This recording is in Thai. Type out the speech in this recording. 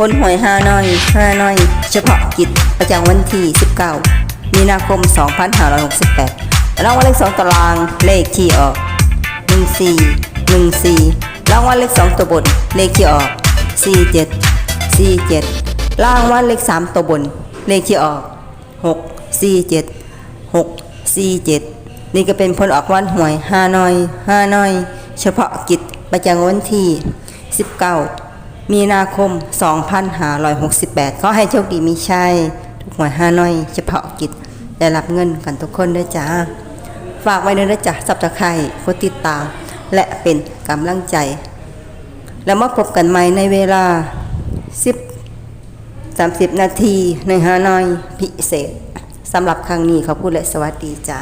พลหวยฮานอยฮานอย เฉพาะกิจประจำวันที่ 19 มีนาคม 2568 รางวัลเลข 2ตารางเลขที่ออก 14 14 รางวัลเลข 2 ตัวบน เลขที่ออก 47 47 รางวัลเลข 3 ตัวบน เลขที่ออก 6 47 6 47 นี่ก็เป็นผลออกวันหวยฮานอยฮานอย เฉพาะกิจประจำวันที่ 19 มีนาคม 2568ขอให้โชคดีมีชัยทุกหวยฮานอย เฉพาะกิจ ได้รับเงินกันทุกคนด้วยจ้า ฝากไว้ในระจักสับตะไคร่กดติดตาม และเป็นกำลังใจ แล้วมาพบกันใหม่ในเวลา 10 30 นาทีในฮานอยพิเศษสำหรับครั้งนี้ขอบคุณและสวัสดีจ้า